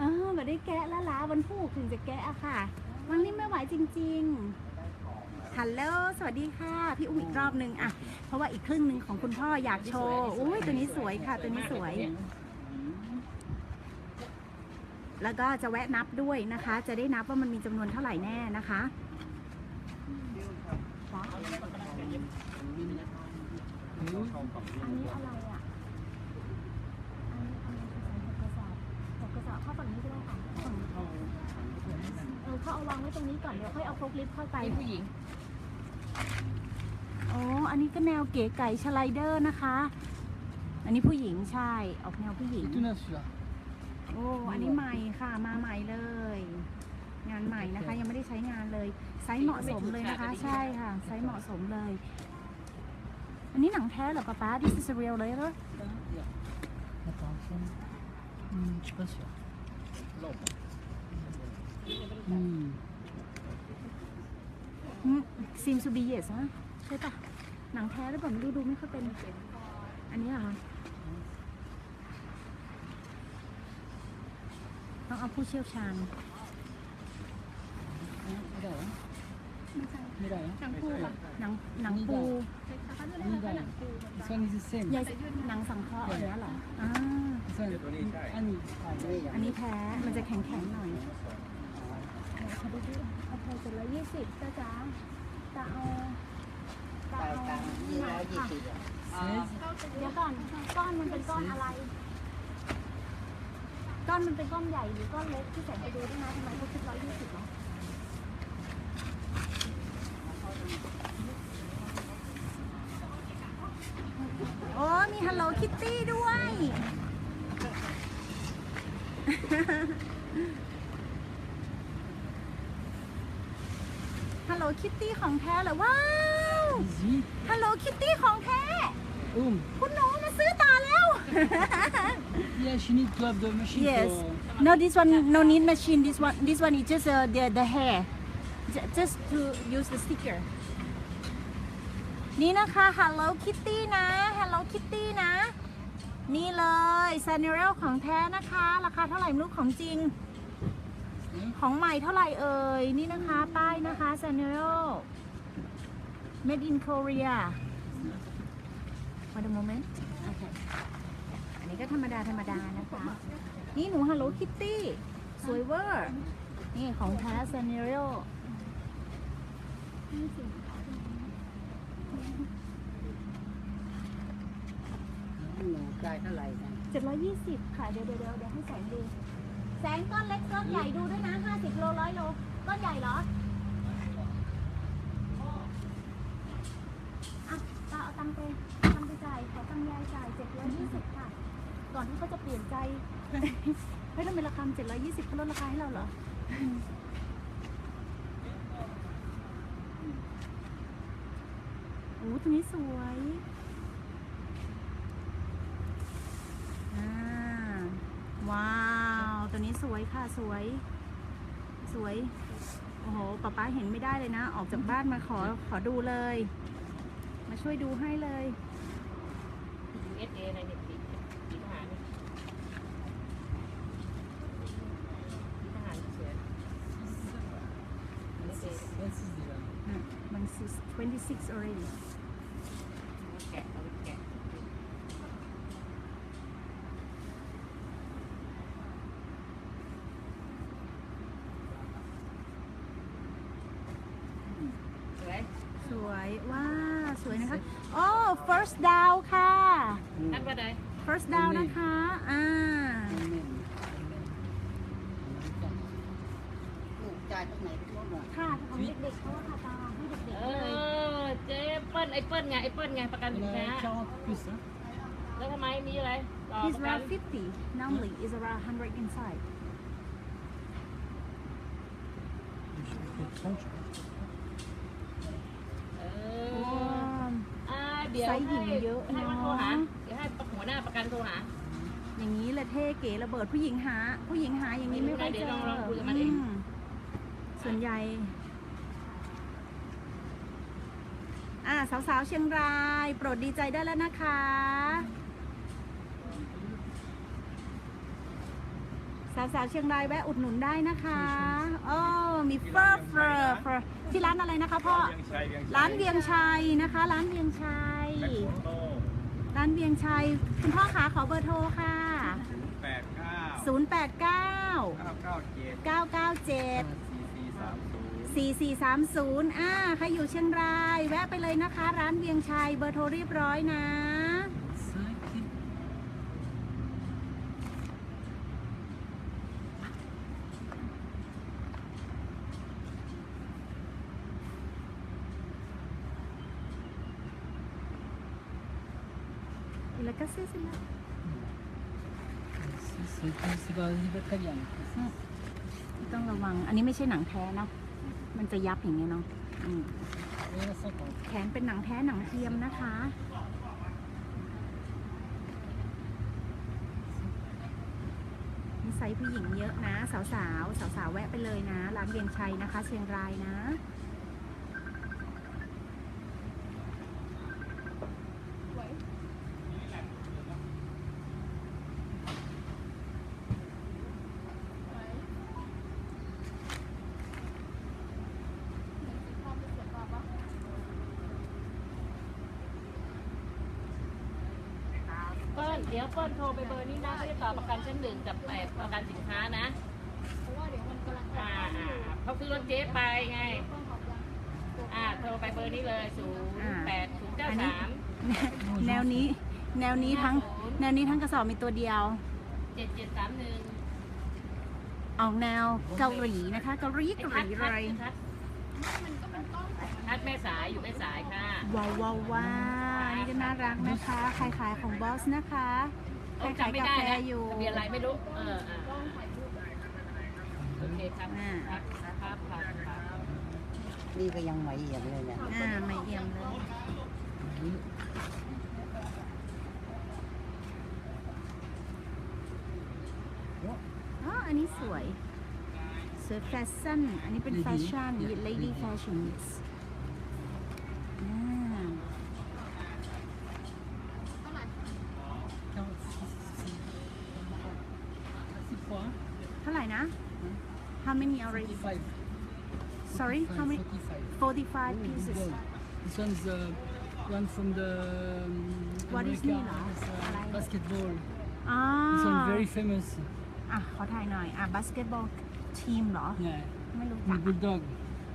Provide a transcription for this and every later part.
เออแบบได้แกะแล้วล้าวันพูกถึงจะแกะอะค่ะ วันนี้ไม่ไหวจริงๆฮัลโหลสวัสดีค่ะ พี่อุ้มอีกรอบนึงอะเพราะว่าอีกครึ่งหนึ่งของคุณพ่ออยากโชว์อุ้ยตัวนี้สวยค่ะ ตัวนี้สวย แล้วก็จะแวะนับด้วยนะคะ จะได้นับว่ามันมีจำนวนเท่าไหร่แน่นะคะอันนี้อะไรอะ อันนี้อันนี้คือสารหกกระสอบหกกระสอบเข้าฝั่งนี้ก็ได้ค่ะฝั่งนี้เออเขาเอาวางไว้ตรงนี้ ก่อนเดี๋ยวค่อยเอาโฟกลิฟต์เข้าไปเป็นผู้หญิง อ๋อ อันนี้ก็แนวเก๋ไก่สไลเดอร์นะคะ อันนี้ผู้หญิงใช่ ออกแนวผู้หญิง tout neuf celui-là. โอ้ อันนี้ใหม่ค่ะ มาใหม่เลย งานใหม่นะคะ ยังไม่ได้ใช้งานเลย ไซส์เหมาะสมเลยนะคะ ใช่ค่ะ ไซส์เหมาะสมเลย อันนี้หนังแท้เหรอป๊าป๊า This is a real leather Attends, hmm, je suis pas sûr. Hmm. Hmm, seems to be yes นะใช่ปะหนังแท้หรือเปล่าไม่รู้ดูไม่ค่อยเป็น อันนี้เหรอคะต้องเอาผู้เชี่ยวชาญ Médaille, hein ไม่ใช่ Médaille, hein หนังปูค่ะหนังหนังปู Médaille. This one is the same. ยายหนังสังเคราะห์อย่างเงี้ยเหรออ่า This one, Annie. Ah, yeah, อันนี้แท้มันจะแข็งๆหน่อยขอดูดิเอาไปเจ็ดร้อยยี่สิบจ้าจ้า จะเอาจะเอาหนค่ะเดี๋ยวก่อนก้อนมันเป็นก้อนอะไร ก้อนมันเป็นก้อนใหญ่หรือก้อนเล็กที่แสนไปดูด้วยนะทำไมเขาคิดร้อยยี่สิบเนาะโอ้มี Hello Kitty ด้วย Hello Kitty ของแท้เหรอว้าว Easy. Hello Kitty ของแท้ Boom. คุณหนูมาซื้อต่อแล้ว Yeah, she need to have the machine Yes. for... No, this one no need machine. This one this one is just uh, the the hair, J- just to use the sticker. นี่นะคะ Hello Kitty นะ Hello Kitty นะ นี่เลย s a n e r e l ของแท้นะคะ ราคาเท่าไหร่ไม่รู้ของจริง ของใหม่เท่าไหร่เอ่ย นี่นะคะ ป้ายนะคะ s a n e r e l Made in Korea Wait a moment okay อันนี้ก็ธรรมดา ธรรมดานะคะ นี่หนู Hello Kitty สวยเวอร์ นี่ของแท้ s a n e r i o ได้เท่าไหร่นะเจ็ดร้อยยี่สิบค่ะ เดี๋ยวเดี๋ยวเดี๋ยวเดี๋ยวให้แสงดู แสงก้อนเล็กก้อนใหญ่ดูด้วยนะห้าสิบโลร้อยโลก้อนใหญ่เหรออะตาเอาตังค์ไปเอาตังค์ไปจ่ายขอตังค์ยายจ่ายเจ็ดร้อยยี่สิบค่ะ ก่อนที่เขาจะเปลี่ยนใจ เฮ้ยทำไมราคาเจ็ดร้อยยี่สิบเขาลดราคาให้เราเหรอ โอ้ตัวนี้สวย อ่า ว้าว ตัวนี้ สวยค่ะสวย สวย โอ้โหป๊าป๊าเห็นไม่ได้เลยนะ ออกจากบ้านมาขอขอดูเลย มาช่วยดูให้เลย USA ในเน็ตฟลิกสีทหารสีทหารเสือ That's that's easy, là. อะมัน26 already แกะเอาไปแกะ สวย ส วยว้าสวยนะคะโอ้ first down ค่ะอันว่าใด first down นะคะอ่า Amen. ลูกจ่ายตรงไหนทุกหมดค่ะของเด็กๆเขาว่าค่ะตาให้เด็กเอๆเลยอ เจ๊เปิ้ลไอ้เปิ้ลไงไอ้เปิ้ลไงประกันสิน On ค้า a 40 plus, hein. แล้วทำไมมีอะไรต่อ He's ประกัน around 50 normally is around 100 inside Je fais 30, je pense. เอโอ้ออ่าเดี๋ยวไซส์หญิให้งเยอะให้มันเนอะโทรหาเดี๋ยวให้หัวหน้าประกันโทรหา อย่างนี้เลยเท่เก๋ระเบิดผู้หญิงหา ผู้หญิงหาอย่างนี้ไม่ค่อยเจเดี๋ยวอลองลองคุยกับมันเองมส่วนใหญ่ อ่าสาวๆเชียงราย โปรดดีใจได้แล้วนะคะ สาวๆเชียงรายแวะอุดหนุนได้นะคะโอ้มีเฟอร์เฟอร์เฟอร์ที่ร้านอะไรนะคะพ่อเวียงชัยเวียงชัยร้านเวียงชัยนะคะ ร้านเวียงชัยแมคโครโต้ร้านเวียงชัย คุณพ่อคะขอเบอร์โทรค่ะแปดเก้า089เก้าเก้าเจ็ด997สี่สี่สามศูนย์4430อ่าใครอยู่เชียงราย แวะไปเลยนะคะ ร้านเวียงชัย เบอร์โทรเรียบร้อยนะ Cinq. แล้วก็ซื้อสิละ C'est c'est pas, c'est pas très bien. ต้องระวัง อันนี้ไม่ใช่หนังแท้เนาะ มันจะยับอย่างเงี้ยเนาะอืม แขนเป็นหนังแท้หนังเทียมนะคะ มีไซส์ผู้หญิงเยอะนะ สาวๆ สาวๆ แวะไปเลยนะ ร้านเวียงชัยนะคะ เชียงรายนะ เปิ้ลเดี๋ยวเปิ้ลโทรไปเบอร์นี้นะเขาจะต่อประกันชั้นหนึ่งกับแอบประกันสินค้านะเพราะว่าเดี๋ยวมันกำลังอ่าอ่าเขาซื้อรถเจ๊ไปไง อ่าโทรไปเบอร์นี้เลยศูนย์แปดศูนย์เก้าสามแนวนี้ แนวนี้ทั้ง แนวนี้ทั้งกระสอบมีตัวเดียวเจ็ดเจ็ดสามหนึ่งออกแนวเกาหลีนะคะเกาหลีเกาหลีเลยทัดมันก็เป็นกล้องแต่ทัดแม่สายอยู่แม่สายค่ะ ว้าวว้าวว้าวนี่ก็น่ารักนะคะใครขายของบอสนะคะใครโอ้ขายจำไม่กาได้แฟนะอยู่ทะเบียนอะไรไม่รู้เอออ่ากล้องถ่ายรูปโอเคครับอ่าครับครับครับครับนี่ก็ยังไม่เอี่ยมเลยเนี่ยอ่าไม่เอี่ยมเลย Oui. อ๋ออันนี้สวยสวยแฟชั่นอันนี้เป็น Lady แฟชั่น yeah, lady lady fashion 45. Sorry, 45, how many? 45, 45 oh, pieces. This one's uh, one from the. Um, what America. is Nina? Uh, basketball. Ah. This one very famous. Ah, ขอถ่ายหน่อย. Ah, basketball team เหรอ Yeah. ไม่รู้จัก Bulldog.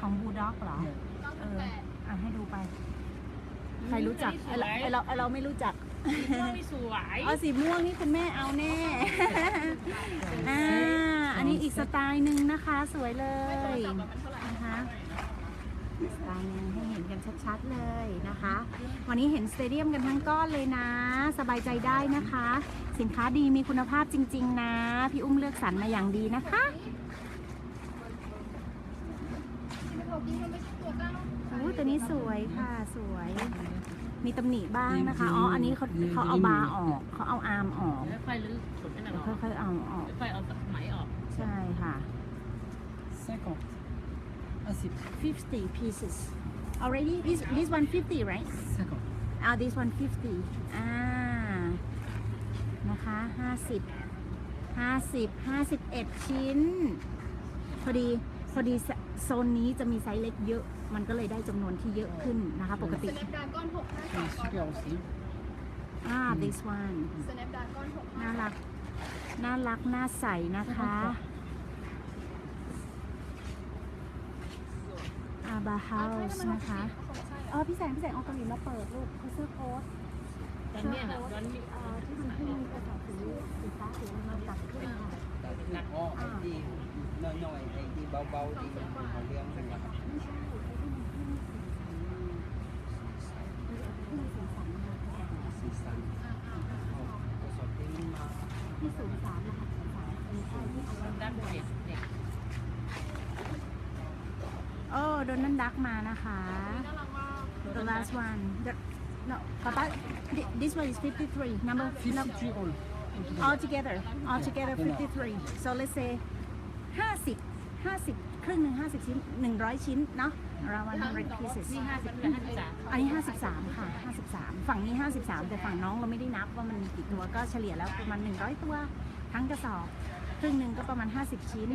ของ Bulldog เหรอ Yeah. เอออ่ะให้ดูไป ใครรู้จักไอเราไอเราไอเราไม่รู้จักว่าไม่สวยเอาสีม่วงนี่คุณแม่เอาแน่ อ่า อันนี้อีกสไตล์หนึ่งนะคะ สวยเลยนะคะสไตล์หนึงให้เห็นกันชัดๆเลยนะคะ วันนี้เห็นสเตเดียมกันทั้งก้อนเลยนะ สบายใจได้นะคะ สินค้าดีมีคุณภาพจริง ๆ นะ พี่อุ้มเลือกสรรมาอย่างดีนะคะ ที่เรากินมันไม่ใช่ตัวกล้องโอ้ตัวนี้สวยค่ะสวย มีตำหนิบ้างนะคะ อ๋อ อันนี้เขาเขาเอาบาร์ออก เขาเอาอาร์มออกแล้วค่อยลื้อขนนั่นน่ะออกค่อยๆเอาออกค่อยเอาไหมออก ใช่ค่ะ 50. Ah, c'est 50 pieces already this this one 50 right 50. ah this one 50อ่า นะคะ 50 50 51 ชิ้น พอดี พอดีโซโซนนี้จะมีไซส์เล็กเยอะ มันก็เลยได้จำนวนที่เยอะขึ้นนะคะ ปกติสแนปดาก้อนหกห้า C'est สองก่อน super aussi. อ่า this one สแนปดาก้อนหกห้าน่ารัก น่ารัก น่าใสนะคะ อาบาเฮาส์นะคะ เออพี่แสงพี่แสงเอาเกาหลีมาเปิดลูกเขาซื้อโค้ดตอนเนี้ยนะตอนนี้เอ่อที่มันที่มีกระสอบสีสีฟ้าสีมาตัดขึ้นมาอ๋อไอ้ที่น้อยๆไอ้ที่เบาๆที่เขาเลี้ยงกันนะไม่ใช่ไอ้ที่มันที่มีสีที่มีสีสันมา สีสันเอาเอาสดที่มันมา ที่ศูนย์สามนะคะศูนย์สามเป็นใช่ ที่เอาไว้ด้านบนเนี่ยโอ้โดนนั่นดักมานะคะ น่ารักมาก the last one the no papa thi- this one is 53 number number 53 all. all together all together 53 so let's say 50 50 ครึ่งหนึ่ง50 ชิ้น 100 ชิ้นเนาะ around 100 pieces นี่ห้าสิบกับห้าสิบสามอันนี้ 53 ค่ะ 53 ฝั่งนี้ 53 แต่ฝั่งน้องเราไม่ได้นับว่ามันมีกี่ตัวก็เฉลี่ยแล้วประมาณ 100 ตัว ทั้งกระสอบ ครึ่งหนึ่งก็ประมาณ 50 ชิ้น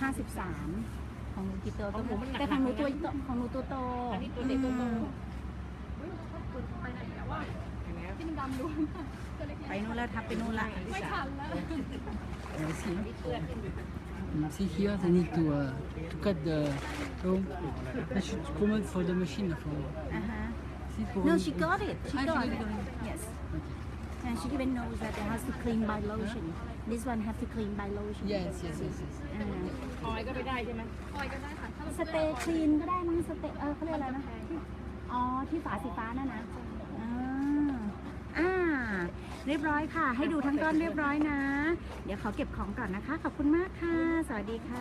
53ของหนูกี่ตัวของหนูมันหนักๆแต่ของหนูตัวนะของหนูตัวโตอันนี้ตัวเด็กตัวโต อืมไปไหนแล้ววะเห็นไหมที่มันดำดูตัวเล็กไปนู่นแล้วทับไปนู่นละๆไม่ทันแล้ว Uh, see, เพื่อน mm, see here, they need to uh, to cut the. So I should come out for the machine for. อ่าฮะ See for. No she got it she Ah, she got got it it. yes and she even knows that it has to clean by lotion this one have to clean by lotion Yes, yes, yes, yes. อ่า ออยก็ไม่ได้ใช่ไหม ออยก็ได้ค่ะ ถ้าเรา สเตย์คลีนก็ได้มั้งสเตย์เออเขาเรียกอะไรนะที่อ๋อ ที่ฝาสีฟ้านั่นนะอ่าอ่า เรียบร้อยค่ะ ให้ดูทั้งต้นเรียบร้อยนะ เดี๋ยวขอเก็บของก่อนนะคะ ขอบคุณมากค่ะ สวัสดีค่ะ